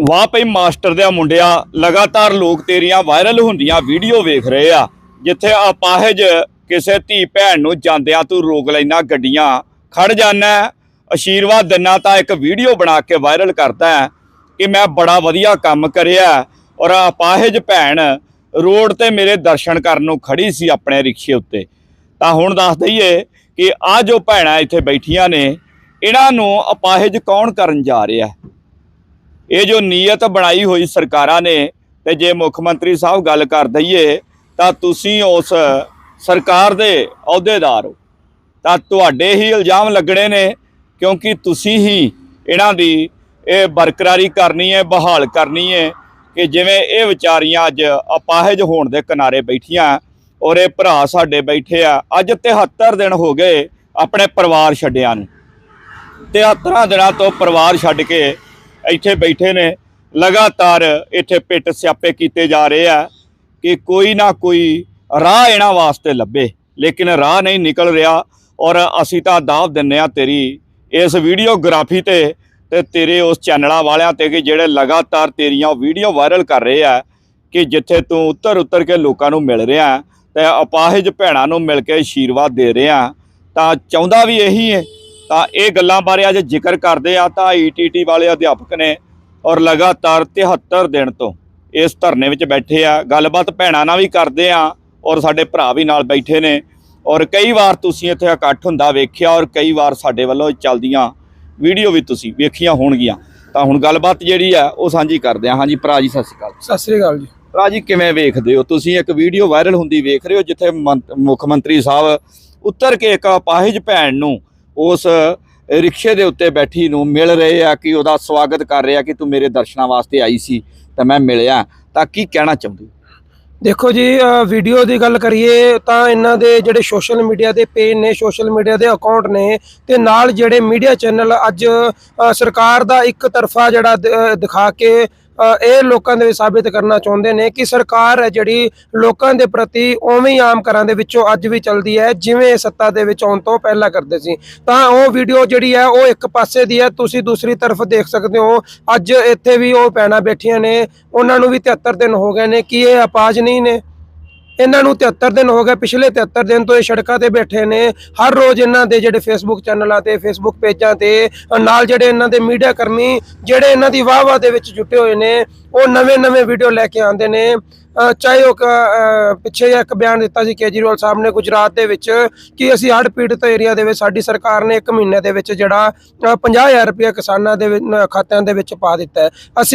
ਵਾਹ ਭਈ ਮਾਸਟਰ ਦੇ ਮੁੰਡਿਆ, ਲਗਾਤਾਰ ਲੋਕ ਤੇਰੀਆਂ ਵਾਇਰਲ ਹੁੰਦੀਆਂ ਵੀਡੀਓ ਵੇਖ ਰਹੇ ਆ, ਜਿੱਥੇ ਅਪਾਹਜ ਕਿਸੇ ਧੀ ਭੈਣ ਨੂੰ ਜਾਂਦਿਆਂ ਤੂੰ ਰੋਕ ਲੈਣਾ ਗੱਡੀਆਂ ਖੜ ਜਾਣਾ ਆਸ਼ੀਰਵਾਦ ਦਿਨਾ ਤਾਂ ਇੱਕ ਵੀਡੀਓ ਬਣਾ ਕੇ ਵਾਇਰਲ ਕਰਦਾ ਕਿ ਮੈਂ ਬੜਾ ਵਧੀਆ ਕੰਮ ਕਰਿਆ ਔਰ ਅਪਾਹਜ ਭੈਣ ਰੋਡ ਤੇ ਮੇਰੇ ਦਰਸ਼ਨ ਕਰਨ ਨੂੰ ਖੜੀ ਸੀ ਆਪਣੇ ਰਿਕਸ਼ੇ ਉੱਤੇ। ਤਾਂ ਹੁਣ ਦੱਸ ਦਈਏ ਕਿ ਆ ਜੋ ਭੈਣਾਂ ਇੱਥੇ ਬੈਠੀਆਂ ਨੇ, ਇਹਨਾਂ ਨੂੰ ਅਪਾਹਜ ਕੌਣ ਕਰਨ ਜਾ ਰਿਹਾ ਇਹ ਜੋ ਨੀਅਤ ਬਣਾਈ ਹੋਈ ਸਰਕਾਰਾਂ ਨੇ ਤੇ ਜੇ ਮੁੱਖ ਮੰਤਰੀ ਸਾਹਿਬ ਗੱਲ ਕਰ ਦਈਏ, ਤਾਂ ਤੁਸੀਂ ਉਸ ਸਰਕਾਰ ਦੇ ਅਹੁਦੇਦਾਰ ਹੋ। ਤਾਂ ਤੁਹਾਡੇ ਹੀ ਇਲਜ਼ਾਮ ਲੱਗਣੇ ਨੇ, ਕਿਉਂਕਿ ਤੁਸੀਂ ਹੀ ਇਹਨਾਂ ਦੀ ਇਹ ਬਰਕਰਾਰੀ ਕਰਨੀ ਹੈ, ਬਹਾਲ ਕਰਨੀ ਹੈ ਕਿ ਜਿਵੇਂ ਇਹ ਵਿਚਾਰੀਆਂ ਅੱਜ ਅਪਾਹਜ ਹੋਣ ਦੇ ਕਿਨਾਰੇ ਬੈਠੀਆਂ ਔਰ ਇਹ ਭਰਾ ਸਾਡੇ ਬੈਠੇ ਆ, ਅੱਜ 73 ਦਿਨ ਹੋ ਗਏ ਆਪਣੇ ਪਰਿਵਾਰ ਛੱਡਿਆਂ ਨੂੰ। 73 ਦਿਨਾਂ ਤੋਂ ਪਰਿਵਾਰ ਛੱਡ ਕੇ ਇੱਥੇ ਬੈਠੇ ਨੇ, ਲਗਾਤਾਰ ਇੱਥੇ ਪਿੱਟ ਸਿਆਪੇ ਕੀਤੇ ਜਾ ਰਹੇ ਆ ਕਿ ਕੋਈ ਨਾ ਕੋਈ ਰਾਹ ਇਹਨਾਂ ਵਾਸਤੇ ਲੱਭੇ। ਲੇਕਿਨ ਰਾਹ ਨਹੀਂ ਨਿਕਲ ਰਿਹਾ ਔਰ ਅਸੀਂ ਤਾਂ ਦਾਅਵ ਦਿੰਨੇ ਆ ਤੇਰੀ ਇਸ ਵੀਡੀਓਗ੍ਰਾਫੀ ਤੇ ਤੇ ਤੇਰੇ ਉਸ ਚੈਨਲਾਂ ਵਾਲਿਆਂ ਤੇ ਕਿ ਜਿਹੜੇ ਲਗਾਤਾਰ ਤੇਰੀਆਂ ਵੀਡੀਓ ਵਾਇਰਲ ਕਰ ਰਹੇ ਆ ਕਿ ਜਿੱਥੇ ਤੂੰ ਉੱਤਰ ਉੱਤਰ ਕੇ ਲੋਕਾਂ ਨੂੰ ਮਿਲ ਰਿਹਾ ਤੇ ਅਪਾਹਜ ਭੈਣਾਂ ਨੂੰ ਮਿਲ ਕੇ ਆਸ਼ੀਰਵਾਦ ਦੇ ਰਿਹਾ ਤਾਂ ਚਾਹੁੰਦਾ ਵੀ ਇਹੀ ਹੈ ਤਾਂ ਇਹ ਗੱਲਾਂ ਬਾਰੇ ਅੱਜ ਜ਼ਿਕਰ ਕਰਦੇ ਆ ਤਾਂ ਈਟੀਟੀ ਵਾਲੇ ਅਧਿਆਪਕ ਨੇ ਔਰ ਲਗਾਤਾਰ 73 ਦਿਨ ਤੋਂ ਇਸ ਧਰਨੇ ਵਿੱਚ ਬੈਠੇ ਆ। ਗੱਲਬਾਤ ਭੈਣਾਂ ਨਾਲ ਵੀ ਕਰਦੇ ਆ ਔਰ ਸਾਡੇ ਭਰਾ ਵੀ ਨਾਲ ਬੈਠੇ ਨੇ। ਔਰ ਕਈ ਵਾਰ ਤੁਸੀਂ ਇੱਥੇ ਇਕੱਠ ਹੁੰਦਾ ਵੇਖਿਆ ਔਰ ਕਈ ਵਾਰ ਸਾਡੇ ਵੱਲੋਂ ਚੱਲਦੀਆਂ ਵੀਡੀਓ ਵੀ ਤੁਸੀਂ ਵੇਖੀਆਂ ਹੋਣਗੀਆਂ। ਤਾਂ ਹੁਣ ਗੱਲਬਾਤ ਜਿਹੜੀ ਆ ਉਹ ਸਾਂਝੀ ਕਰਦੇ ਆ। ਹਾਂਜੀ ਭਰਾ ਜੀ ਸਤਿ ਸ਼੍ਰੀ ਅਕਾਲ। ਸਤਿ ਸ੍ਰੀ ਅਕਾਲ ਜੀ। ਭਰਾ ਜੀ ਕਿਵੇਂ ਵੇਖਦੇ ਹੋ? ਤੁਸੀਂ ਇੱਕ ਵੀਡੀਓ ਵਾਇਰਲ ਹੁੰਦੀ ਵੇਖ ਰਹੇ ਹੋ ਜਿੱਥੇ ਮੁੱਖ ਮੰਤਰੀ ਸਾਹਿਬ ਉੱਤਰ ਕੇ ਇੱਕ ਅਪਾਹਿਜ ਭੈਣ ਨੂੰ ਉਸ ਰਿਕਸ਼ੇ ਦੇ ਉੱਤੇ ਬੈਠੀ ਨੂੰ ਮਿਲ ਰਹੇ ਆ, ਕਿ ਉਹਦਾ ਸਵਾਗਤ ਕਰ ਰਹੇ ਕਿ ਤੂੰ ਮੇਰੇ ਦਰਸ਼ਨਾਂ ਵਾਸਤੇ ਆਈ ਸੀ, ਤਾਂ ਮੈਂ ਮਿਲਿਆ। ਤਾਂ ਕੀ ਕਹਿਣਾ ਚਾਹੁੰਦੇ ਦੇਖੋ ਜੀ ਵੀਡੀਓ ਦੀ ਗੱਲ ਕਰੀਏ, ਤਾਂ ਇਹਨਾਂ ਦੇ ਜਿਹੜੇ ਸੋਸ਼ਲ ਮੀਡੀਆ ਦੇ ਪੇਜ ਨੇ ਸੋਸ਼ਲ ਮੀਡੀਆ ਦੇ ਅਕਾਊਂਟ ਨੇ, ਤੇ ਨਾਲ ਜਿਹੜੇ ਮੀਡੀਆ ਚੈਨਲ ਅੱਜ ਸਰਕਾਰ ਦਾ ਇੱਕ ਤਰਫਾ ਜਿਹੜਾ ਦਿਖਾ ਕੇ ਇਹ ਲੋਕਾਂ ਦੇ ਵਿੱਚ ਸਾਬਿਤ ਕਰਨਾ ਚਾਹੁੰਦੇ ਨੇ ਕਿ ਸਰਕਾਰ ਹੈ ਜਿਹੜੀ ਲੋਕਾਂ ਦੇ ਪ੍ਰਤੀ ਉਵੇਂ ਹੀ ਆਮ ਘਰਾਂ ਦੇ ਵਿੱਚੋਂ ਅੱਜ ਵੀ ਚੱਲਦੀ ਹੈ, ਜਿਵੇਂ ਇਹ ਸੱਤਾ ਦੇ ਵਿੱਚ ਆਉਣ ਤੋਂ ਪਹਿਲਾਂ ਕਰਦੇ ਸੀ। ਤਾਂ ਉਹ ਵੀਡੀਓ ਜਿਹੜੀ ਹੈ, ਉਹ ਇੱਕ ਪਾਸੇ ਦੀ ਹੈ, ਤੁਸੀਂ ਦੂਸਰੀ ਤਰਫ ਦੇਖ ਸਕਦੇ ਹੋ। ਅੱਜ ਇੱਥੇ ਵੀ ਉਹ ਪੈਣਾ ਬੈਠੀਆਂ ਨੇ, ਉਹਨਾਂ ਨੂੰ ਵੀ 73 ਦਿਨ ਹੋ ਗਏ ਨੇ ਕਿ ਇਹ ਆਪਾਜ ਨਹੀਂ ਨੇ। ਇਹਨਾਂ ਨੂੰ 73 ਦਿਨ ਹੋ ਗਏ ਪਿਛਲੇ 73 ਦਿਨ ਤੋਂ ਇਹ ਸੜਕਾਂ ਤੇ ਬੈਠੇ ਨੇ। ਹਰ ਰੋਜ਼ ਇਹਨਾਂ ਦੇ ਜਿਹੜੇ ਫੇਸਬੁੱਕ ਚੈਨਲਾਂ ਤੇ ਫੇਸਬੁੱਕ ਪੇਜਾਂ ਤੇ ਨਾਲ ਜਿਹੜੇ ਇਹਨਾਂ ਦੇ ਮੀਡੀਆ ਕਰਮੀ ਜਿਹੜੇ ਇਹਨਾਂ ਦੀ ਵਾਹ-ਵਾਹ ਦੇ ਵਿੱਚ ਜੁਟੇ ਹੋਏ ਨੇ ਉਹ ਨਵੇਂ-ਨਵੇਂ ਵੀਡੀਓ ਲੈ ਕੇ ਆਉਂਦੇ ਨੇ। ਚਾਹੇ ਉਹ ਕ- ਪਿੱਛੇ ਇੱਕ ਬਿਆਨ ਦਿੱਤਾ ਸੀ ਕੇਜਰੀਵਾਲ ਸਾਹਿਬ ਨੇ ਗੁਜਰਾਤ ਦੇ ਵਿੱਚ ਕਿ ਅਸੀਂ ਹੜ੍ਹ ਪੀੜਤ ਏਰੀਆ ਦੇ ਵਿੱਚ ਸਾਡੀ ਸਰਕਾਰ ਨੇ 1 ਮਹੀਨੇ ਦੇ ਵਿੱਚ ਜਿਹੜਾ ਅ, 50000 ਰੁਪਏ ਕਿਸਾਨਾਂ ਦੇ ਖਾਤਿਆਂ ਦੇ ਵਿੱਚ ਪਾ ਦਿੱਤਾ ਅਸੀਂ